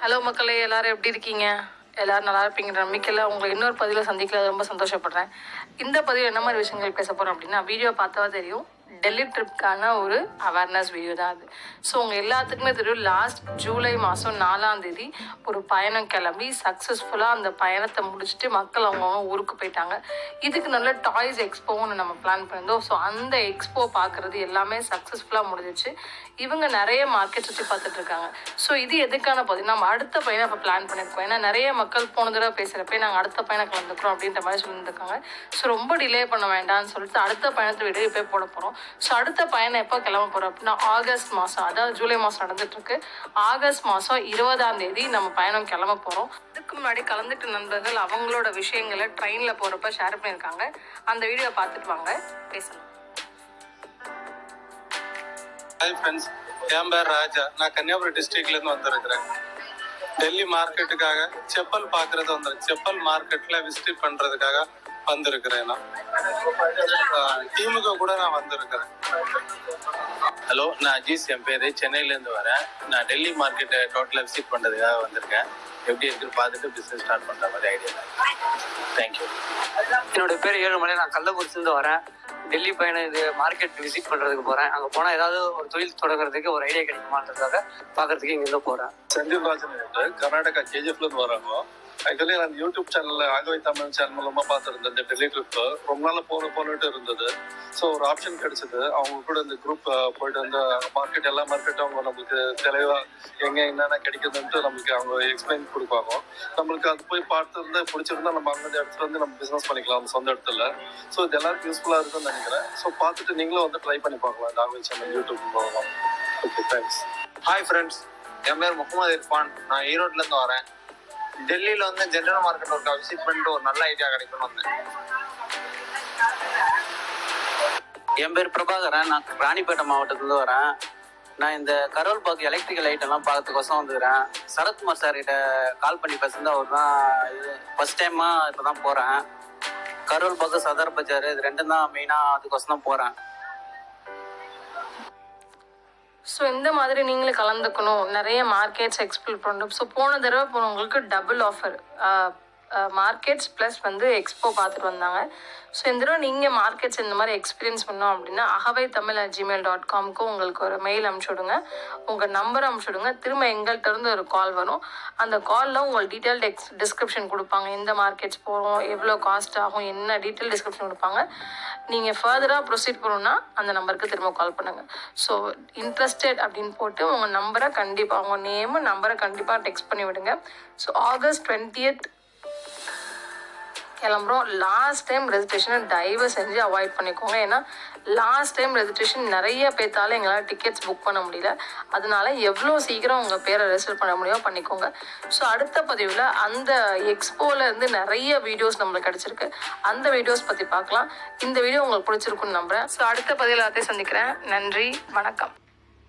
Hello மக்களே எல்லாரும் எப்படி இருக்கீங்க? எல்லாரும் நல்லா இருப்பீங்கிற நம்பிக்கையில் உங்களை இன்னொரு பதிவில் சந்திக்கல ரொம்ப சந்தோஷப்படுறேன். இந்த பதிவில் என்ன மாதிரி விஷயங்கள் பேச போகிறோம் அப்படின்னா வீடியோ பார்த்தா தெரியும். டெல்லி ட்ரிப்க்கான ஒரு அவேர்னஸ் வீடியோ தான் அது. ஸோ உங்கள் எல்லாத்துக்குமே தெரியும் லாஸ்ட் ஜூலை மாதம் நாலாம் தேதி ஒரு பயணம் கிளம்பி சக்ஸஸ்ஃபுல்லாக அந்த பயணத்தை முடிச்சுட்டு மக்கள் அவங்கவுங்க ஊருக்கு போயிட்டாங்க. இதுக்கு நல்ல டாய்ஸ் எக்ஸ்போன்னு நம்ம பிளான் பண்ணியிருந்தோம். ஸோ அந்த எக்ஸ்போ பார்க்குறது எல்லாமே சக்ஸஸ்ஃபுல்லாக முடிஞ்சிச்சு. இவங்க நிறைய மார்க்கெட் சுற்றி பார்த்துட்டு இருக்காங்க. ஸோ இது எதுக்கான பகுதி நம்ம அடுத்த பயணம் இப்போ பிளான் பண்ணியிருக்கோம். ஏன்னா நிறைய மக்கள் போன தடவை பேசுகிறப்ப நாங்கள் அடுத்த பயணம் கலந்துக்கிறோம் அப்படின்ற மாதிரி சொல்லியிருக்காங்க ஸோ ரொம்ப டிலே பண்ண வேண்டாம்னு சொல்லிட்டு அடுத்த பயணத்தை வீடியோ இப்போ போட போகிறோம் ஸோ அடுத்த பயணம் எப்போ கிளம்ப போகிறோம் அப்படின்னா ஆகஸ்ட் மாதம் அதாவது ஜூலை மாதம் நடந்துட்டு இருக்கு ஆகஸ்ட் மாதம் இருபதாம் தேதி நம்ம பயணம் கிளம்ப போகிறோம் இதுக்கு முன்னாடி கலந்துட்டு நண்பர்கள் அவங்களோட விஷயங்களை ட்ரெயினில் போகிறப்ப ஷேர் பண்ணியிருக்காங்க. அந்த வீடியோ பார்த்துட்டு வாங்க. பேசலாம். ஹாய் ஃப்ரெண்ட்ஸ் என் பேர் ராஜா. நான் கன்னியாகுமரி டிஸ்ட்ரிக்ட்லேருந்து வந்திருக்கிறேன். டெல்லி மார்க்கெட்டுக்காக செப்பல் பார்க்குறது வந்துருக்கு செப்பல் மார்க்கெட்டில் விசிட் பண்ணுறதுக்காக வந்திருக்கிறேன்? நான் டீமுக்கு கூட நான் வந்திருக்கிறேன். ஹலோ நான் அஜீஸ் என் பேர். சென்னையிலேருந்து வரேன். நான் டெல்லி மார்க்கெட்டை டோட்டலாக விசிட் பண்ணுறதுக்காக வந்திருக்கேன். எப்படி இருக்குன்னு பார்த்துட்டு பிஸ்னஸ் ஸ்டார்ட் பண்ணுற மாதிரி ஐடியா தேங்க்யூ என்னோட பேர் ஏழுமலை. நான் கள்ளக்குறிச்சிலேருந்து வரேன். டெல்லி பயணம் இது மார்க்கெட் விசிட் பண்ணுறதுக்கு போகிறேன் அங்கே போனால் ஏதாவது ஒரு தொழில் தொடங்குறதுக்கு ஒரு ஐடியா கிடைக்குமான்றதுக்காக பார்க்கறதுக்கு இங்கேருந்து போகிறேன் செந்தில் ராஜன் கர்நாடகா கேஜிஎஃப்லேருந்து வராங்க ஆக்சுவலி நான் யூடியூப் சேனலில் ஆகவை தமிழ் சேனல் மூலமாக பார்த்துருந்தேன். இந்த டெல்லி ட்ரிப்பு ரொம்ப நாள் போன போனிட்டு இருந்தது. ஸோ ஒரு ஆப்ஷன் கிடைச்சது. அவங்க கூட இந்த குரூப் போயிட்டு வந்து மார்க்கெட் எல்லா மார்க்கெட்டும் அவங்க நம்மளுக்கு தெளிவா எங்கே என்னென்ன கிடைக்குதுன்ட்டு நம்மளுக்கு அவங்க எக்ஸ்பிளைன் கொடுப்பாங்க. நம்மளுக்கு அது போய் பார்த்துருந்து பிடிச்சிருந்தா நம்ம அந்த இடத்துல வந்து நம்ம பிஸ்னஸ் பண்ணிக்கலாம் அந்த சொந்த இடத்துல. ஸோ இது எல்லாருக்கும் யூஸ்ஃபுல்லாக இருக்குன்னு நினைக்கிறேன். ஸோ பார்த்துட்டு நீங்களும் வந்து ட்ரை பண்ணி பார்க்கலாம் இந்த ஆகவை சேனல் யூடியூப் மூலமாக ஓகே தேங்க்ஸ் ஹாய் ஃப்ரெண்ட்ஸ் என் பேர் முகமது இர்ஃபான். நான் ஈரோட்லேருந்து வரேன். டெல்லியில் வந்து ஜென்ரல் மார்க்கெட் ஒரு விசிட் பண்ணிட்டு ஒரு நல்ல ஐடியா கிடைக்கும்னு வந்தேன். என் பேர் பிரபாகரன். நான் ராணிப்பேட்டை மாவட்டத்துலேருந்து வரேன். நான் இந்த கரோல் பாக் எலக்ட்ரிக்கல் ஐட்டம்லாம் பார்க்கறதுக்கோசம் வந்துக்கிறேன். சரத்குமார் சார் கிட்ட கால் பண்ணி பேசுனது அவர் தான் இது ஃபர்ஸ்ட் டைமாக இப்போ தான் போகிறேன் கரோல் பாக்கு சதர் பஜார் இது ரெண்டும் தான் மெயினாக அதுக்கோசம் தான் போகிறேன் ஸோ இந்த மாதிரி நீங்களும் கலந்துக்கணும். நிறைய மார்க்கெட்ஸ் எக்ஸ்ப்ளோர் பண்ணணும். ஸோ போன தடவை போனவங்களுக்கு டபுள் ஆஃபர் மார்க்கெட்ஸ் ப்ளஸ் வந்து எக்ஸ்போ பார்த்துட்டு வந்தாங்க. ஸோ இந்த தடவை நீங்கள் மார்க்கெட்ஸ் இந்த மாதிரி எக்ஸ்பீரியன்ஸ் பண்ணோம் அப்படின்னா Agavai Tamil at Gmail dot காம்க்கு உங்களுக்கு ஒரு மெயில் அனுப்பிச்சுடுங்க. உங்கள் நம்பர் அனுப்பிச்சுடுங்க. திரும்ப எங்கள்கிட்ட இருந்து ஒரு கால் வரும். அந்த காலில் உங்கள் டீட்டெயில் எக்ஸ் டிஸ்கிரிப்ஷன் கொடுப்பாங்க. எந்த மார்க்கெட்ஸ் போகிறோம் எவ்வளோ காஸ்ட் ஆகும் என்ன டீட்டெயில் டிஸ்கிரிப்ஷன் கொடுப்பாங்க. நீங்கள் ஃபர்தராக ப்ரொசீட் பண்ணணும்னா அந்த நம்பருக்கு திரும்ப கால் பண்ணுங்கள் ஸோ இன்ட்ரெஸ்டட் அப்படின்னு போட்டு உங்கள் நம்பரை கண்டிப்பாக உங்கள் நேமு நம்பரை கண்டிப்பாக டெக்ஸ்ட் பண்ணி விடுங்க. ஸோ ஆகஸ்ட் டுவெண்ட்டியத் கிளம்புறோம். லாஸ்ட் டைம் ரெஜிஸ்ட்ரேஷனை தயவு செஞ்சு அவாய்ட் பண்ணிக்கோங்க. ஏன்னா லாஸ்ட் டைம் ரெஜிஸ்ட்ரேஷன் நிறைய பேர்த்தால எங்களால் டிக்கெட்ஸ் புக் பண்ண முடியல. அதனால எவ்வளோ சீக்கிரம் உங்கள் பேரை ரெஜிஸ்டர் பண்ண முடியுமோ பண்ணிக்கோங்க. ஸோ அடுத்த பதிவில் அந்த எக்ஸ்போல இருந்து நிறைய வீடியோஸ் நம்மளுக்கு கிடச்சிருக்கு. அந்த வீடியோஸ் பற்றி பார்க்கலாம். இந்த வீடியோ உங்களுக்கு பிடிச்சிருக்குன்னு நம்புறேன். ஸோ அடுத்த பதிவில் எல்லாத்தையும் சந்திக்கிறேன். நன்றி. வணக்கம்.